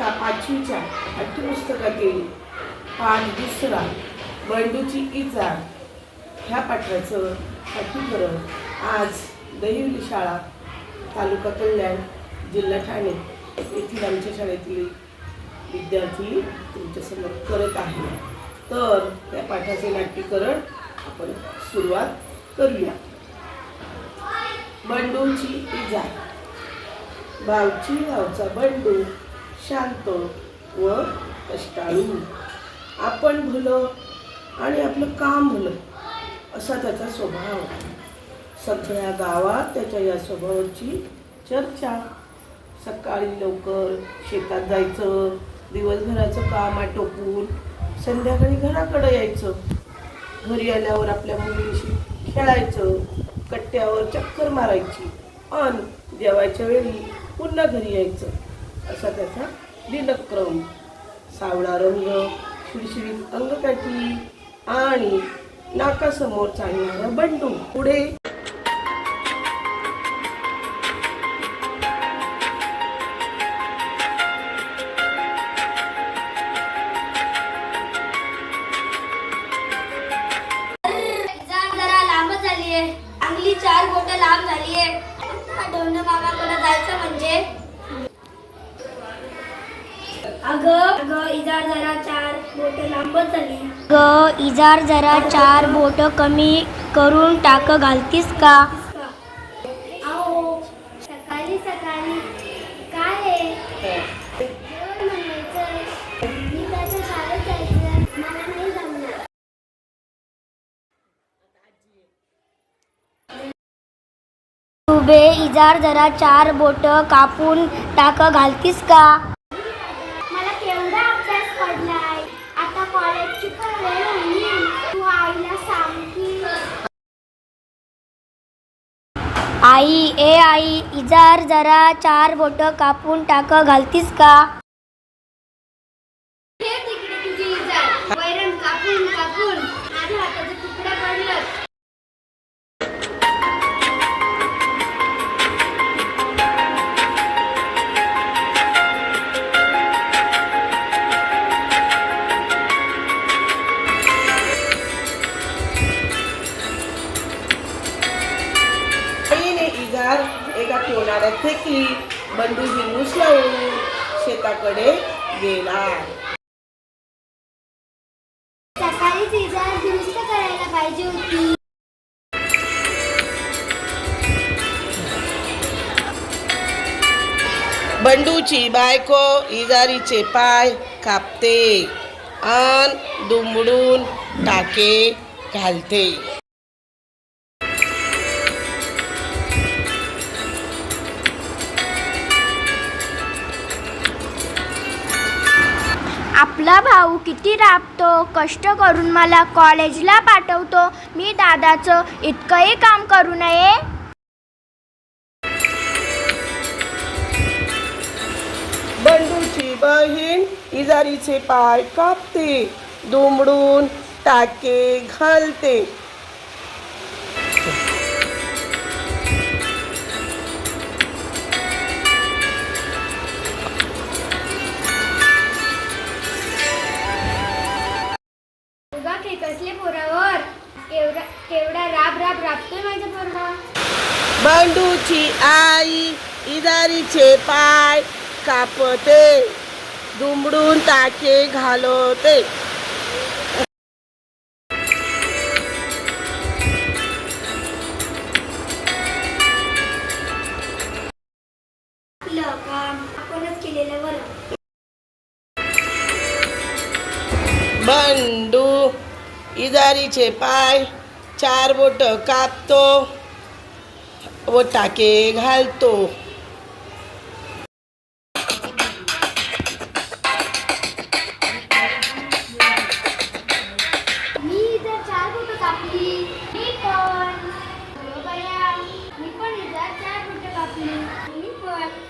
इयत्ता पाचवीच्या पाठ्यपुस्तकातील पाठ दुसरा बंडूची इजा ह्या पाठाचं पाठीकरण आज दहिवली शाळा तालुका कल्याण जिल्हा ठाणे येथील आमच्या शाळेतील विद्यार्थी तुमच्यासमोर करत आहे तर त्या पाठाचे नाट्यकरण आपण सुरुवात करूया. बंडूची इजा. भावची भावचा बंडू शांत व कष्टाळू. आपण भलं आणि आपलं काम भलं असा त्याचा स्वभाव. सगळ्या गावात त्याच्या या स्वभावाची चर्चा. सकाळी लवकर शेतात जायचं दिवसभराचं काम आटोपून संध्याकाळी घराकडं यायचं. घरी आल्यावर आपल्या मुलीशी खेळायचं कट्ट्यावर चक्कर मारायची. आणि जेवायच्या वेळी पुन्हा घरी यायचं. असा त्याचा दिनक्रम सावळा रंग शिडशिडीत अंगकाठी आणि नाकासमोर चालणारं बंडू. पुढे जरा लांब झालीये. चार बोट लांब झालीये. डोंड मामाकडे जायचं म्हणजे अगं अगं इजार जरा चार बोट लांबच झाली. ग इजार जरा चार बोट कमी करून टाक घालतीस का? आओ सकाळी सकाळी. काय आहे? मी त्याच्या शाळेत जायचं. मला नाही जमणार. उभे इजार जरा चार बोट कापून टाक घालतीस का? आई ए आई इजार जरा चार बोट कापून टाक घालतीस का? कापून कापून. कोणाड्यात फेकली बंडू हिंगूस लावून शेताकडे गेला सकाळीच इजार दुरुस्त करायला पाहिजे होती. बंडूची बायको इजारीचे पाय कापते. आन दुमडून टाके घालते. आपला भाऊ किती राबतो कष्ट करून मला कॉलेजला पाठवतो. मी दादाचं इतकंही काम करू नये. बंडूची बहीण इजारीचे पाय कापते. दुमडून टाके घालते. उगा खेकसले पोरावर. एवढा केवढा राब राब राबतोय माझा पोरगा. बंडूची आई इजारीचे पाय कापते दुमडून टाके घालवते. आपलं काम आपणच केलेलं बरं. बंडू ઇજારી છે પાય ચાર બોટ કાપતો બોટાકે ઘાલતો Thank you.